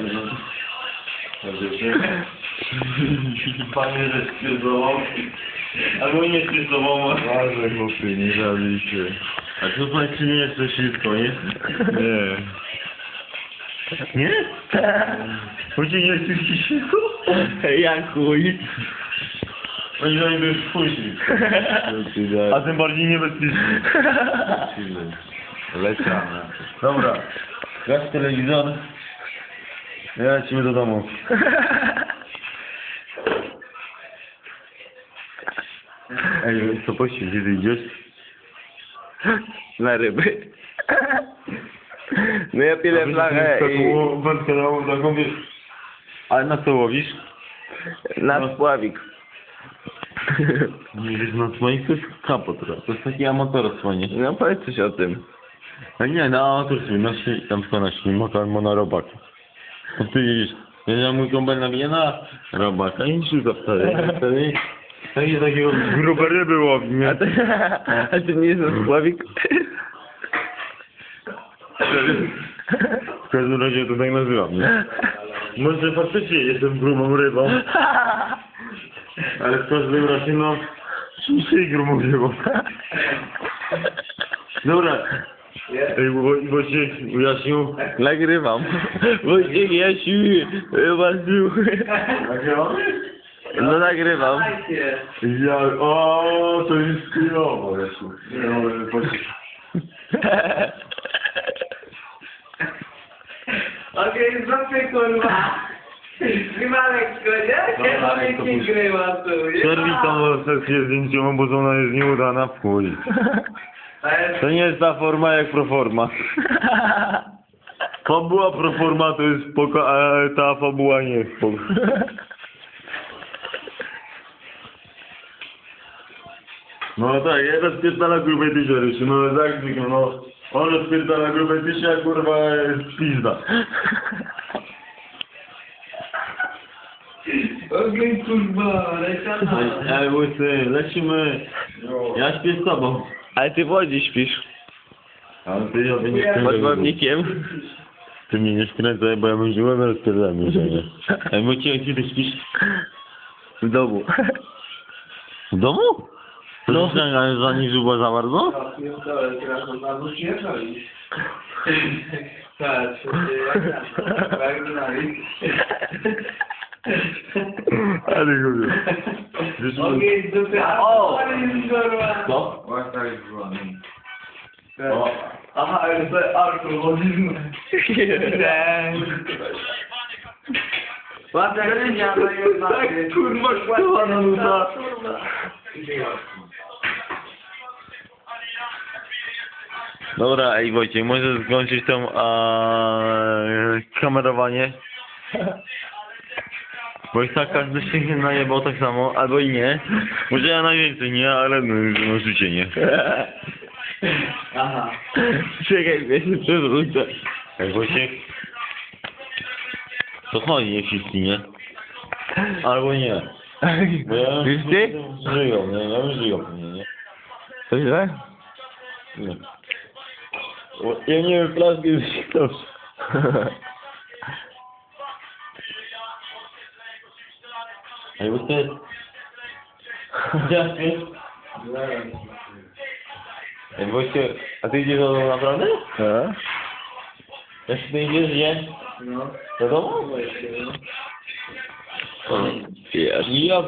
Panie, że stwierdzową. Albo nie stwierdzową. Uważaj, chłopie, nie zabij się. A to znaczy nie jest to wszystko, nie? Nie. Nie? Chodzi nie chcesz ci wszystko? Jak chuj. Oni za niego już później. A tym bardziej niebezpieczny. Leciamy. Dobra. Gaś telewizor. Ja lecimy do domu. Ej, co pościg, gdzie ty idziesz? Na ryby. No ja piję flachę i wędkę na taką wiesz. Ale na co łowisz? na spławik. Nie wiesz, na słonik to jest kapo teraz. To jest taki amatorstwo, nie? No powiedz coś o tym. A nie, na amatorstwie, na śni, tam tylko na ślimaka albo na robaka. No ty ja mój kąbel nawija na robaka i szuka wtedy. Wtedy taki takiego grube ryby łowi, A nie? to, a to nie jest na spławik? W każdym razie to tak nazywam, nie? Może faktycznie jestem grubą rybą, ale w każdym razie no... Dzisiaj grubą rybą. Dobra. Ej, Wo- Wojciech ujaśnił. Nagrywam. Wojciech Jasiu, Wasiu. No nagrywam. Ja, o, to jest chujowo, Jasiu. No, Wojciech. Okej, zróbmy kurwa. Chyba lekko, nie? Dobra, Chyba lekko mnie puść. grywa tu. nie? Przerwij tą sesję zdjęciową, bo ona jest nieudana w chuj. To nie jest ta forma jak proforma. Fabuła proforma to jest spoko, a ta fabuła nie jest spoko. No tak, ja rozpierdala grubej tysia, Rysiu, no tak zwykle, no. On rozpierdala grubej tysia, kurwa, jest pizda. Okej, kurwa, leciana. Ej, łysy, lecimy. Ja śpię z tobą. Ale ty w Łodzi śpisz. Ale ty ja nie Pod skręcaj. wodnikiem. Ty mnie nie skręcaj, bo ja bym żyłem rozpierdam, że nie. Ej, Wojciech, gdzie ty śpisz? W domu. W domu? No. Ale za nie zuba za bardzo? Ja pierdolę, teraz on na dół nie chodzi. Patrz, jak znali. Ale chuj. Wiesz, dupy, a O! to jest kurwa. Co? O. Aha, ale to jest alkoholizm. Ładna linia, no i Tak, kurwa, szkoła na nuda. Dobra, ej Wojciech, możesz skończyć tą a, kamerowanie? Bo i tak każdy się nie najebał tak samo, albo i nie. Może ja najwięcej nie, ale no, no życie nie. Aha. Czekaj, ja się przewrócę. Ej Wojciech. To chodzi, nie wszyscy, nie? Albo nie. Bo ja Wiesz ty? Żyją, nie? Ja bym żyją pewnie, nie? To źle? Nie. Bo Ja nie wiem, flaszkę już się dobrze. Ej, bo to jest... Gdzie śpisz? Ej, Wojciech, a ty idziesz do domu naprawdę? A? Jak ty idziesz, gdzie? No, Do domu? właśnie, no. Wiesz. Ja